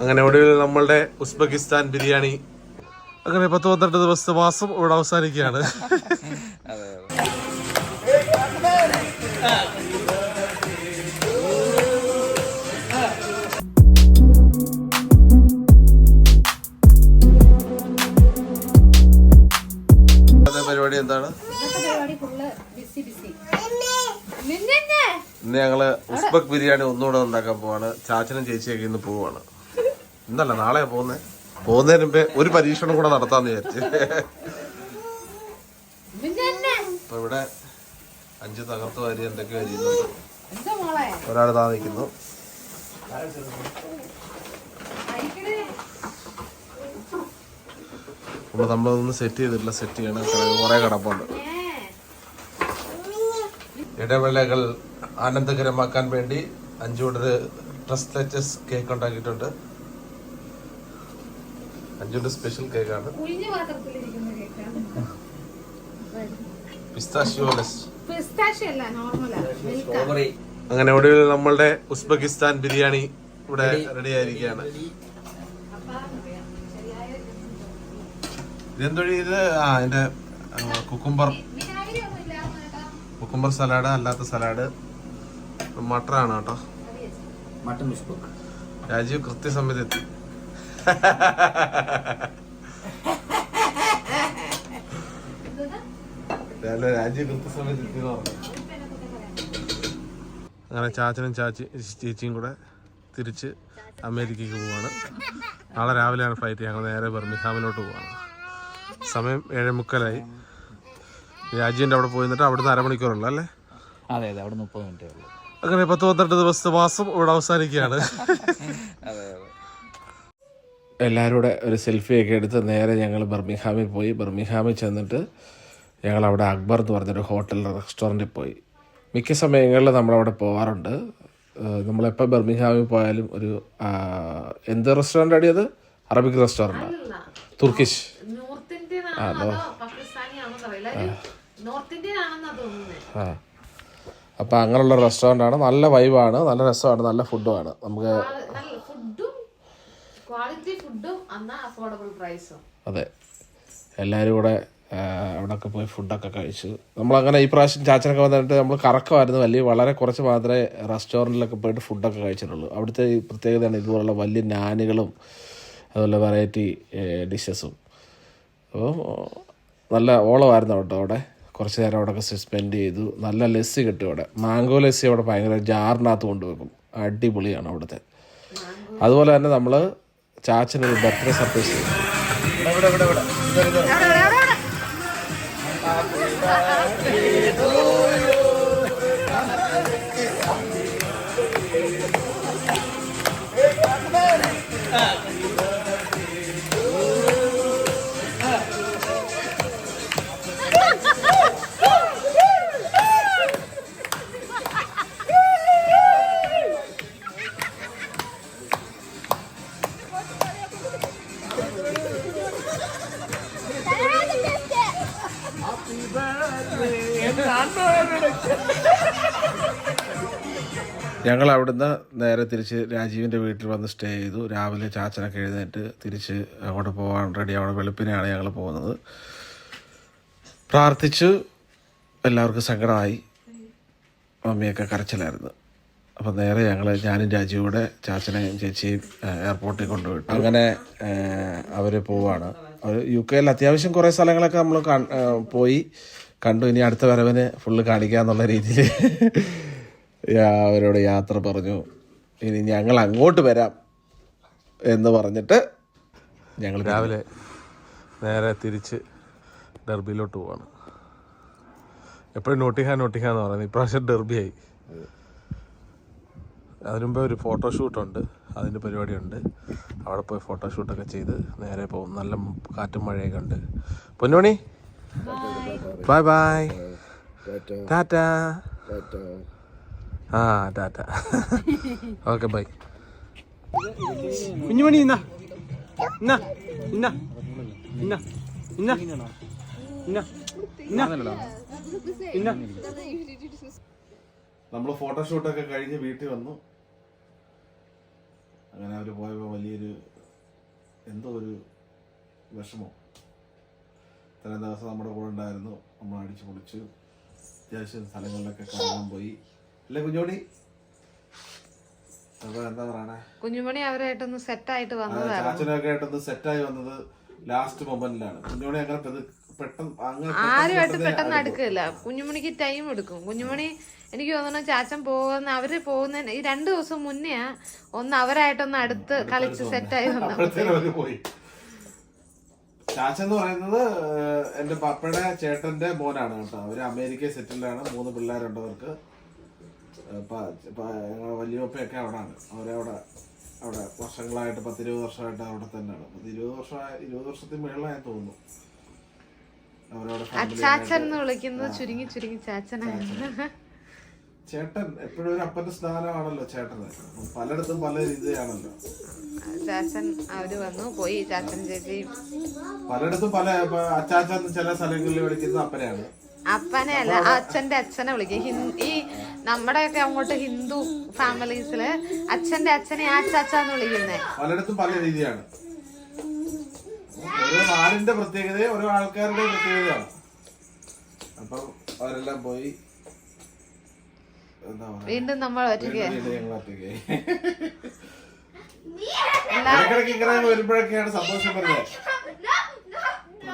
അങ്ങനെ ഒടുവിൽ നമ്മളുടെ ഉസ്ബെക്കിസ്ഥാൻ ബിരിയാണി. അങ്ങനെ പത്ത് പന്ത്രണ്ട് ദിവസത്തെ മാസം ഇവിടെ അവസാനിക്കുകയാണ്. ഉസ്ബെക് ബിരിയാണി ഒന്നുകൂടെ ഉണ്ടാക്കാൻ പോവാണ്. ചാച്ചനും ചേച്ചിയൊക്കെ ഇന്ന് പോവാണ്. ഇന്നല്ല നാളെ പോകുന്നേ. പോകുന്നതിന് മുമ്പേ ഒരു പരീക്ഷണം കൂടെ നടത്താന്ന് വിചാരിച്ച്. അപ്പൊ ഇവിടെ അഞ്ച് തകർത്ത് വാരി എന്തൊക്കെ മോളെ? ഒരാൾ താ നിൽക്കുന്നു. ഇവിടെ അപ്പോൾ നമ്മളതൊന്നും സെറ്റ് ചെയ്തിട്ടില്ല സെറ്റ് ചെയ്യണം. കുറെ കിടപ്പുണ്ട്. ഇടവേളകൾ ആനന്ദകരമാക്കാൻ വേണ്ടി അഞ്ചുകൊണ്ടൊരു ട്രസ്റ്റ് ലെറ്റസ് കേക്ക് ഉണ്ടാക്കിയിട്ടുണ്ട്. അഞ്ചുകൊണ്ട് സ്പെഷ്യൽ കേക്കാണ്. അങ്ങനെ ഒടുവിൽ നമ്മളുടെ ഉസ്ബെക്കിസ്ഥാൻ ബിരിയാണി ഇവിടെ റെഡി. ആയിരിക്കുകയാണ്. ഇതെന്തൊഴി ഇത്? ആ എന്റെ കുക്കുംബർ. കുക്കുംബർ സലാഡ് അല്ലാത്ത സലാഡ്. മട്ടറാണ് കേട്ടോ. മട്ടൺ രാജീവ് കൃത്യസമയത്ത് എത്തി രാജീവ് കൃത്യസമയത്ത് എത്തി അങ്ങനെ ചാച്ചനും ചാച്ചി ചേച്ചിയും കൂടെ തിരിച്ച് അമേരിക്കയ്ക്ക് പോവാണ്. നാളെ രാവിലെയാണ് ഫ്ലൈറ്റ്. ഞങ്ങൾ നേരെ ബർമിഹാമിലോട്ട് പോവാണ്. സമയം ഏഴേ മുക്കാലായി രാജീവിന്റെ അവിടെ പോയി നിന്നിട്ട് അവിടുന്ന് അരമണിക്കൂറുള്ളൂ അല്ലേ? അതെ അതെ. അവിടെ മുപ്പത് മിനിറ്റേ ഉള്ളൂ. അങ്ങനെ പത്ത് പന്ത്രണ്ട് ദിവസത്തെ മാസം ഇവിടെ അവസാനിക്കുകയാണ്. അതെ അതെ എല്ലാവരും കൂടെ ഒരു സെൽഫി ഒക്കെ എടുത്ത് നേരെ ഞങ്ങൾ ബർമിഹാമിൽ പോയി. ബർമിഹാമിൽ ചെന്നിട്ട് ഞങ്ങൾ അവിടെ അക്ബർ എന്ന് പറഞ്ഞൊരു ഹോട്ടൽ റെസ്റ്റോറന്റിൽ പോയി. മിക്ക സമയങ്ങളിൽ നമ്മളവിടെ പോകാറുണ്ട് നമ്മളെപ്പോൾ ബർമിഹാമിൽ പോയാലും ഒരു എന്ത് റെസ്റ്റോറന്റ് അടിയത് അറബിക് റെസ്റ്റോറന്റ് തുർക്കിഷ്. ആ നോർത്ത് ഇന്ത്യൻ ആ. അപ്പോൾ അങ്ങനെയുള്ള റെസ്റ്റോറന്റാണ് നല്ല വൈബാണ് നല്ല രസമാണ് നല്ല ഫുഡുമാണ് നമുക്ക് അതെ. എല്ലാവരും കൂടെ അവിടെയൊക്കെ പോയി ഫുഡൊക്കെ കഴിച്ചു. നമ്മളങ്ങനെ ഈ പ്രാവശ്യം ചാച്ചനൊക്കെ വന്നിട്ട് നമ്മൾ കറക്കമായിരുന്നു. വലിയ വളരെ കുറച്ച് മാത്രമേ റെസ്റ്റോറന്റിലൊക്കെ പോയിട്ട് ഫുഡൊക്കെ കഴിച്ചിട്ടുള്ളൂ. അവിടുത്തെ ഈ പ്രത്യേകതയാണ് ഇതുപോലുള്ള വലിയ നാനുകളും അതുപോലെ വെറൈറ്റി ഡിഷസും അപ്പോൾ നല്ല ഓളമായിരുന്നു കേട്ടോ അവിടെ. കുറച്ച് നേരം അവിടെയൊക്കെ സ്പെൻഡ് ചെയ്തു. നല്ല ലസ്സി കിട്ടും അവിടെ. മാംഗോ ലസ്സി അവിടെ ഭയങ്കര ജാറിനകത്ത് കൊണ്ടുവെക്കും. അടിപൊളിയാണ് അവിടുത്തെ. അതുപോലെ തന്നെ നമ്മൾ ചാച്ചനൊരു ബർത്ത്ഡേ സർപ്രൈസ് ചെയ്തു. ഞങ്ങൾ അവിടുന്ന് നേരെ തിരിച്ച് രാജീവിന്റെ വീട്ടിൽ വന്ന് സ്റ്റേ ചെയ്തു. രാവിലെ ചാച്ചനൊക്കെ എഴുന്നേറ്റ് തിരിച്ച് അങ്ങോട്ട് പോകാൻ റെഡി ആവണം വെളുപ്പിനെയാണ് ഞങ്ങൾ പോകുന്നത്. പ്രാർത്ഥിച്ചു. എല്ലാവർക്കും സങ്കടമായി. മമ്മിയൊക്കെ കരച്ചിലായിരുന്നു. അപ്പം നേരെ ഞങ്ങൾ ഞാനും രാജീവും കൂടെ ചാച്ചനെയും ചേച്ചിയും എയർപോർട്ടിൽ കൊണ്ടുപോയിട്ട് അങ്ങനെ അവർ പോവാണ്. അവർ യു കെയിൽ അത്യാവശ്യം കുറേ സ്ഥലങ്ങളൊക്കെ നമ്മൾ പോയി. കണ്ടു. ഇനി അടുത്ത വരവിന് ഫുള്ള് കാണിക്കുക എന്നുള്ള രീതിയിൽ അവരോട് യാത്ര പറഞ്ഞു. ഇനി ഞങ്ങൾ അങ്ങോട്ട് വരാം എന്ന് പറഞ്ഞിട്ട് ഞങ്ങൾ രാവിലെ നേരെ തിരിച്ച് ഡെർബിയിലോട്ട് പോവാണ്. എപ്പോഴും നോട്ടിഹ നോട്ടിഹ എന്ന് പറയുന്നത്. ഇപ്രാവശ്യം ഡെർബിയായി. അതിനുമുമ്പേ ഒരു ഫോട്ടോഷൂട്ടുണ്ട്. അതിന്റെ പരിപാടിയുണ്ട്. അവിടെ പോയി ഫോട്ടോഷൂട്ടൊക്കെ ചെയ്ത് നേരെ പോകും. നല്ല കാറ്റും മഴയൊക്കെ ഉണ്ട്. പൊന്നോണി? ബൈ ബൈ ടാറ്റ ആ ടാറ്റ ഓക്കെ ബൈ. കുഞ്ഞുമണി ഇന്ന. ഇന്ന ഇന്ന. ഇന്ന ഇന്ന. ഇന്ന ഇന്ന. നമ്മൾ ഫോട്ടോഷൂട്ടൊക്കെ കഴിഞ്ഞ് വീട്ടിൽ വന്നു. അങ്ങനെ അവർ പോയപ്പോൾ വലിയൊരു എന്തോ ഒരു വിഷമം. തലേ ദിവസം നമ്മുടെ കൂടെ ഉണ്ടായിരുന്നു. നമ്മൾ അടിച്ചു പൊളിച്ച് അത്യാവശ്യം സ്ഥലങ്ങളിലൊക്കെ കാണാൻ പോയി. അല്ലേ കുഞ്ഞോടി അപ്പൊ എന്താ പറയണേ? കുഞ്ഞുമണി അവരായിട്ടൊന്ന് സെറ്റായിട്ട് വന്നതാണ് ചാച്ചനൊക്കെ ആയിട്ടൊന്ന് സെറ്റായി വന്നത് ലാസ്റ്റ് മൊമെന്റിലാണ് കുഞ്ഞോണി അങ്ങനെ പെത്- പെട്ടെന്ന് അങ്ങനെ ആരുമായിട്ട് പെട്ടെന്ന് അടുക്കില്ല. കുഞ്ഞുമണിക്ക് ടൈം എടുക്കും. കുഞ്ഞുമണി എനിക്ക് തോന്നുന്നു ചാച്ചൻ പോകുന്ന അവർ പോകുന്ന ഈ രണ്ടു ദിവസം മുന്നെയാ ഒന്ന് അവരായിട്ടൊന്ന് അടുത്ത് കളിച്ച് സെറ്റായി വന്നു അപ്പോഴത്തേനും അവർ പോയി. ചാച്ച എന്ന് പറയുന്നത് ഏഹ്, എന്റെ പപ്പയുടെ ചേട്ടന്റെ മോനാണ് കേട്ടോ. അവർ അമേരിക്കയിൽ സെറ്റിൽഡ് ആണ്. മൂന്ന് പിള്ളേരുണ്ട് അവർക്ക്. ഏഹ്, പ- പ- ഞങ്ങളെ വലിയപ്പയൊക്കെ അവിടാണ്. അവരവിടെ അവിടെ വർഷങ്ങളായിട്ട് പത്തിരുപത് വർഷമായിട്ട് അവിടെ തന്നെയാണ്. പത്ത് ഇരുപത് വർഷം ഇരുപത് വർഷത്തിന് മുകളിലായി തോന്നുന്നു. അവരവിടെ family അച്ചാച്ചൻ എന്ന് വിളിക്കുന്നത് ചുരുങ്ങി ചുരുങ്ങി ചാച്ചനായിരുന്നു ചേട്ടൻ എപ്പോഴും ഒരു അപ്പന്റെ സ്ഥാനമാണല്ലോ ചേട്ടന്. പലയിടത്തും പല രീതിയാണല്ലോ. ചാച്ചൻ അവർ വന്നു പോയി ചാച്ചൻ ചേച്ചിയും. പലയിടത്തും പല അച്ചാച്ചൻ ചില സ്ഥലങ്ങളിൽ വിളിക്കുന്ന അപ്പനെയാണ്. അപ്പനെ അല്ല അച്ഛന്റെ അച്ഛനെ വിളിക്കും. ഈ നമ്മുടെയൊക്കെ അങ്ങോട്ട് ഹിന്ദു ഫാമിലീസിൽ അച്ഛന്റെ അച്ഛനെ ആ ചാച്ചാന്ന് വിളിക്കുന്നേ. പലയിടത്തും പല രീതിയാണ്. ഓരോ നാടിന്റെ പ്രത്യേകത ഓരോ ആൾക്കാരുടെ പ്രത്യേകതയാണ്. അപ്പൊ അവരെല്ലാം പോയി വീണ്ടും നമ്മൾ ഒറ്റയ്ക്ക്. വരുമ്പോഴൊക്കെയാണ് സന്തോഷം വരുന്നത്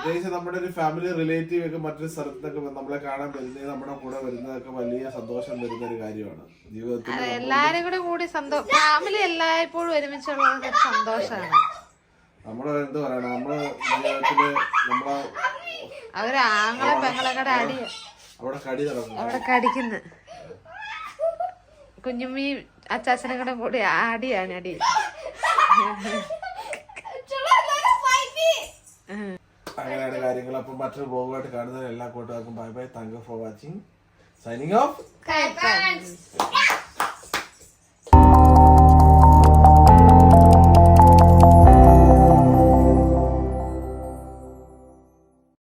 പ്രത്യേകിച്ച് നമ്മുടെ ഒരു ഫാമിലി റിലേറ്റീവ് ഒക്കെ മറ്റൊരു സ്ഥലത്തൊക്കെ നമ്മളെ കാണാൻ വരുന്നത് നമ്മുടെ കൂടെ വരുന്നതൊക്കെ വലിയ സന്തോഷം തരുന്ന ഒരു കാര്യമാണ്. ജീവിതത്തിൽ എല്ലാരും കൂടെ കൂടി സന്തോഷം ഫാമിലി എല്ലായ്പ്പോഴും ഒരുമിച്ചുള്ള ഒരു സന്തോഷമാണ് നമ്മൾ എന്ത് പറയണം? നമ്മൾ ജീവിതത്തിൽ നമ്മളെ അവർ ആങ്ങളെ പെങ്ങളെ അടി അവിടെ കടി നടക്കും അവിടെ കടിക്കുന്നു. കുഞ്ഞുമ്മി അച്ചാച്ചനും കൂടെ കൂടി അടിയാണ് അടി. അങ്ങനെയാണ് കാര്യങ്ങൾ. അപ്പൊ മറ്റൊരു ബ്ലോഗുമായിട്ട് കാണുന്നതിന് എല്ലാ കൂട്ടുകാർക്കും bye bye thank you for watching signing off